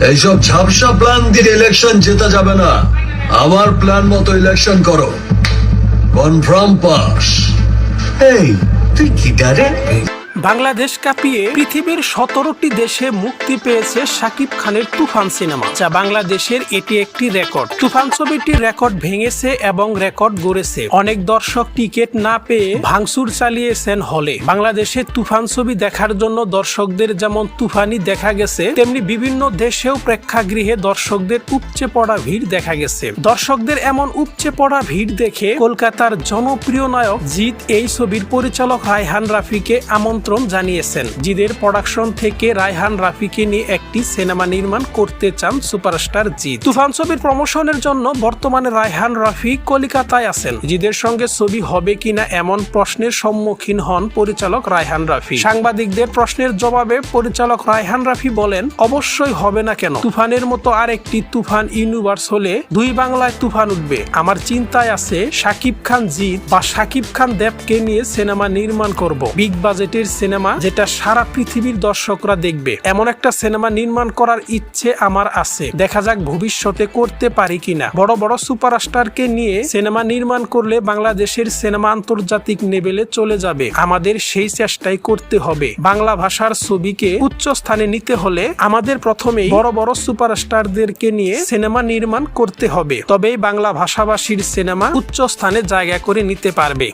এইসব ঝাপসা প্ল্যান দিয়ে ইলেকশন জেতা যাবে না। আমার প্ল্যান মতো ইলেকশন করো। কনফার্ম পাস এই, তুই গিটারে বাংলাদেশ কাঁপিয়ে পৃথিবীর সতেরোটি দেশে মুক্তি পেয়েছে শাকিব খানের তুফান সিনেমা, যা বাংলাদেশের এটি একটি রেকর্ড। তুফান ছবিটির রেকর্ড ভেঙেছে এবং রেকর্ড গড়েছে। অনেক দর্শক টিকিট না পেয়ে ভাঙচুর চালিয়েছেন হলে। বাংলাদেশে তুফান ছবি দেখার জন্য দর্শকদের যেমন তুফানি দেখা গেছে, তেমনি বিভিন্ন দেশেও প্রেক্ষাগৃহে দর্শকদের উপচে পড়া ভিড় দেখা গেছে। দর্শকদের এমন উপচে পড়া ভিড় দেখে কলকাতার জনপ্রিয় নায়ক জিৎ এই ছবির পরিচালক রায়হান রাফিকে আমন্ত্রণ জানিয়েছেন। জিদের প্রোডাকশন থেকে রায়হান রাফিকে নিয়ে একটি সিনেমা নির্মাণ করতে চান সুপারস্টার জিৎ। তুফান ছবির প্রমোশনের জন্য বর্তমানে রায়হান রাফি কলিকাতায় আছেন। জিদের সঙ্গে ছবি হবে কিনা এমন প্রশ্নের সম্মুখীন হন পরিচালক রায়হান রাফি। সাংবাদিকদের প্রশ্নের জবাবে পরিচালক রায়হান রাফি বলেন, অবশ্যই হবে না কেন? তুফানের মতো আরেকটি তুফান ইউনিভার্স হলে দুই বাংলায় তুফান উঠবে। আমার চিন্তায় আছে শাকিব খান জিৎ বা শাকিব খান দেবকে নিয়ে সিনেমা নির্মাণ করব। বিগ বাজেটের সিনেমা যেটা সারা পৃথিবীর দর্শকরা দেখবে। এমন একটা সিনেমা নির্মাণ করার ইচ্ছে আমার আছে। দেখা যাক ভবিষ্যতে করতে পারি কিনা। বড় বড় সুপারস্টারকে নিয়ে সিনেমা নির্মাণ করলে বাংলাদেশের সিনেমা আন্তর্জাতিক লেভেলে চলে যাবে। আমাদের সেই চেষ্টাই করতে হবে। বাংলা ভাষার ছবিকে উচ্চ স্থানে নিতে হলে আমাদের প্রথমেই বড় বড় সুপারস্টারদেরকে নিয়ে সিনেমা নির্মাণ করতে হবে। তবেই বাংলা ভাষাভাষীর সিনেমা উচ্চ স্থানে জায়গা করে নিতে পারবে।